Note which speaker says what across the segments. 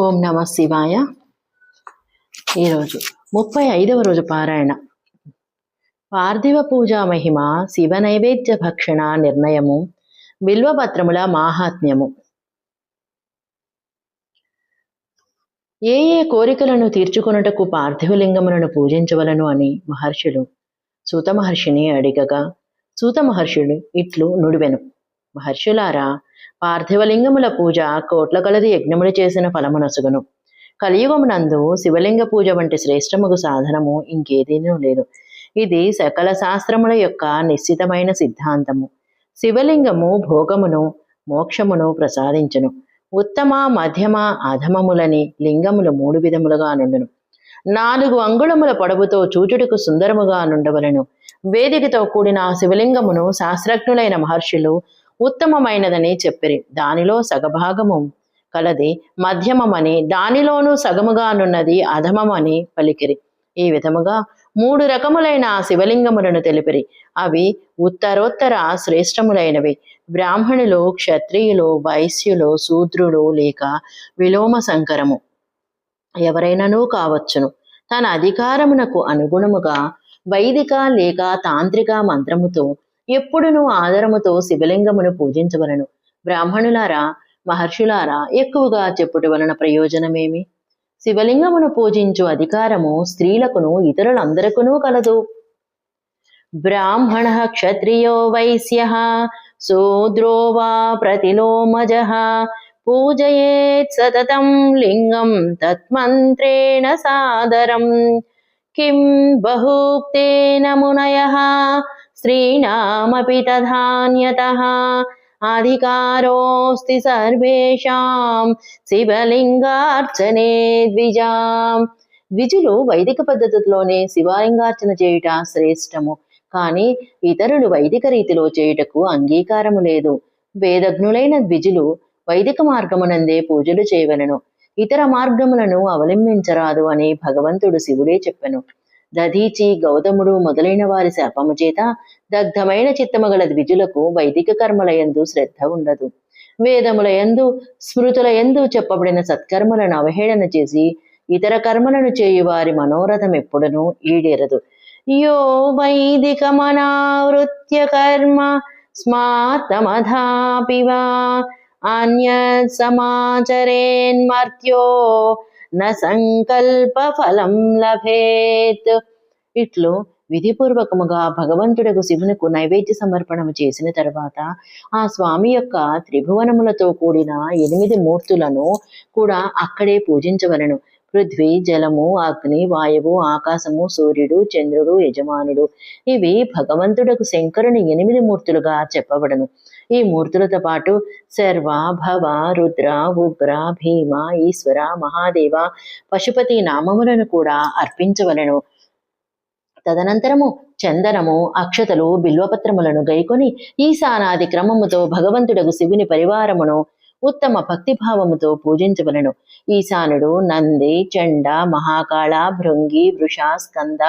Speaker 1: ఓం నమ శివాయ. ఈరోజు ముప్పై ఐదవ రోజు పారాయణ. పార్థివ పూజా మహిమ శివ నైవేద్య భక్షణ నిర్ణయము బిల్వపత్రముల మాహాత్మ్యము. ఏ ఏ కోరికలను తీర్చుకొనుటకు పార్థివలింగములను పూజించవలను అని మహర్షులు సూత మహర్షిని అడిగగా సూత మహర్షుడు ఇట్లు నుడివెను. మహర్షులారా పార్థివలింగముల పూజ కోట్ల కలది యజ్ఞములు చేసిన ఫలమునసుగును. కలియుగమునందు శివలింగ పూజ వంటి శ్రేష్టముగు సాధనము ఇంకేదీనూ లేదు. ఇది సకల శాస్త్రముల యొక్క నిశ్చితమైన సిద్ధాంతము. శివలింగము భోగమును మోక్షమును ప్రసాదించును. ఉత్తమ మధ్యమ అధమములని లింగములు మూడు విధములుగా నుండును. నాలుగు అంగుళముల పొడవుతో చూచుటకు సుందరముగా నుండవలను. వేదికతో కూడిన శివలింగమును శాస్త్రజ్ఞులైన మహర్షులు ఉత్తమమైనదని చెప్పిరి. దానిలో సగభాగము కలది మధ్యమమని దానిలోనూ సగముగానున్నది అధమమని పలికిరి. ఈ విధముగా మూడు రకములైన శివలింగములను తెలిపిరి. అవి ఉత్తరోత్తర శ్రేష్టములైనవి. బ్రాహ్మణులు క్షత్రియులు వైశ్యులు శూద్రులు లేక విలోమ సంకరము ఎవరైనానూ కావచ్చును. తన అధికారమునకు అనుగుణముగా వైదిక లేక తాంత్రిక మంత్రముతో ఎప్పుడునూ ఆదరముతో శివలింగమును పూజించవలను? బ్రాహ్మణులారా మహర్షులారా ఎక్కువగా చెప్పుట వలన ప్రయోజనమేమి? శివలింగమును పూజించు అధికారము స్త్రీలకును ఇతరులందరికీ కలదు. బ్రాహ్మణ క్షత్రియో వైశ్య శూద్రో వా ప్రతిలోమజ పూజయేత్ సతతం లింగం తత్మంత్రేణ సాదరం. కిం బహూక్తేన మునయ స్త్రీణామపి తథాన్యతః అధికారోస్తి సర్వేషాం శివలింగార్చనే ద్విజాం ద్విజులు వైదిక పద్ధతిలోనే శివలింగార్చన చేయుట శ్రేష్టము. కానీ ఇతరులు వైదిక రీతిలో చేయుటకు అంగీకారము లేదు. వేదజ్ఞులైన ద్విజులు వైదిక మార్గమునందే పూజలు చేయవలను. ఇతర మార్గములను అవలంబించరాదు అని భగవంతుడు శివుడే చెప్పెను. దధీచి గౌతముడు మొదలైన వారి శాపము చేత దగ్ధమైన చిత్తము గల ద్విజులకు వైదిక కర్మలయందు శ్రద్ధ ఉండదు. వేదములయందు స్మృతులయందు చెప్పబడిన సత్కర్మలను అవహేళన చేసి ఇతర కర్మలను చేయు వారి మనోరథం ఎప్పుడనూ ఈడేరదు. యో వైదికమనావృత్య కర్మ స్మాతమధాపివా అన్య సమాచరేన్మర్త్యో న సంకల్ప ఫలం లభేత్. ఇట్లు విధిపూర్వకముగా భగవంతుడకు శివునకు నైవేద్య సమర్పణము చేసిన తర్వాత ఆ స్వామి యొక్క త్రిభువనములతో కూడిన ఎనిమిది మూర్తులను కూడా అక్కడే పూజించవలను. పృథ్వీ జలము అగ్ని వాయువు ఆకాశము సూర్యుడు చంద్రుడు యజమానుడు. ఇవి భగవంతుడకు శంకరుని ఎనిమిది మూర్తులుగా చెప్పబడను. ఈ మూర్తులతో పాటు సర్వ భవ రుద్ర ఉగ్ర భీమ ఈశ్వర మహాదేవ పశుపతి నామములను కూడా అర్పించవలను. తదనంతరము చందనము అక్షతలు బిల్వపత్రములను గైకొని ఈశానాది క్రమముతో భగవంతుడకు శివుని పరివారమును ఉత్తమ భక్తిభావముతో పూజించవలను. ఈశానుడు నంది చండ మహాకాళ భృంగి వృష స్కంద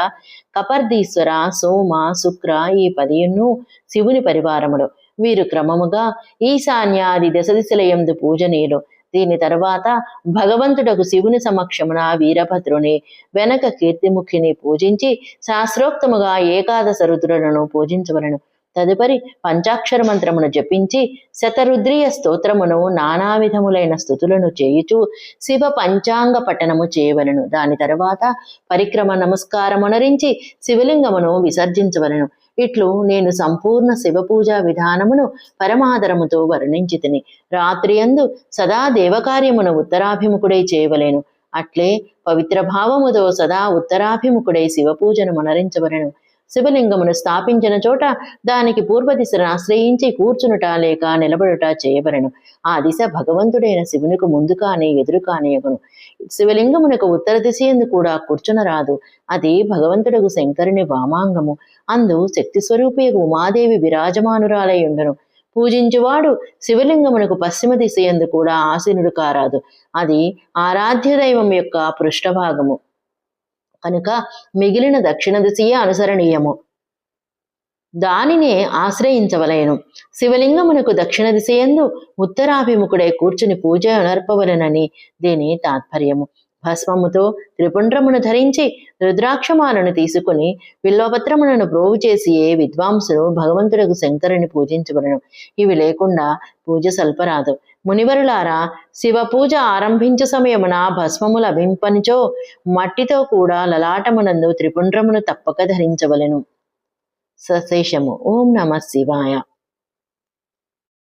Speaker 1: కపర్దీశ్వర సోమ శుక్ర ఈ పదియును శివుని పరివారములు. వీరు క్రమముగా ఈశాన్యాది దశదిశలయందు పూజనీయులు. దీని తర్వాత భగవంతుడకు శివుని సమక్షమున వీరభద్రుని వెనక కీర్తిముఖిని పూజించి శాస్త్రోక్తముగా ఏకాదశ రుద్రులను పూజించవలను. తదుపరి పంచాక్షర మంత్రమును జపించి శతరుద్రీయ స్తోత్రమును నానా విధములైన స్థుతులను చేయుచు శివ పంచాంగ పఠనము చేయవలను. దాని తర్వాత పరిక్రమ నమస్కారమునరించి శివలింగమును విసర్జించవలను. ఇట్లు నేను సంపూర్ణ శివ పూజా విధానమును పరమాదరముతో వర్ణించితిని. రాత్రి అందు సదా దేవకార్యమును ఉత్తరాభిముఖుడై చేయవలేను. అట్లే పవిత్ర భావముతో సదా ఉత్తరాభిముఖుడై శివ పూజను మనరించవలను. శివలింగమును స్థాపించిన చోట దానికి పూర్వ దిశను ఆశ్రయించి కూర్చునుట లేక నిలబడుట చేయబడను ఆ దిశ భగవంతుడైన శివునికి ముందు కానీ ఎదురు కానియగును శివలింగమునకు ఉత్తర దిశయందు కూడా కూర్చునరాదు. అది భగవంతుడకు శంకరుని వామాంగము. అందు శక్తి స్వరూపియకు ఉమాదేవి విరాజమానురాలై ఉండను పూజించువాడు శివలింగమునకు పశ్చిమ దిశయందు కూడా ఆసీనుడు కారాదు. అది ఆరాధ్య దైవం యొక్క పృష్ఠభాగము. కనుక మిగిలిన దక్షిణ దిశయే అనుసరణీయము. దానినే ఆశ్రయించవలయను శివలింగమునకు దక్షిణ దిశయందు ఉత్తరాభిముఖుడై కూర్చుని పూజ అనర్పవలనని దీని తాత్పర్యము? భస్మముతో త్రిపుండ్రమును ధరించి రుద్రాక్షమాలను తీసుకుని విల్వపత్రములను ప్రోగు చేసి ఏ విద్వాంసుడు భగవంతుడకు శంకరుని పూజించవలను. ఇవి లేకుండా పూజ సల్పరాదు మునివరులారా శివ పూజ ఆరంభించే సమయమున భస్మము లభింపనిచో మట్టితో కూడా లలాటమునందు త్రిపుండ్రమును తప్పక ధరించవలెను. సశేషము ఓం నమ శివాయ.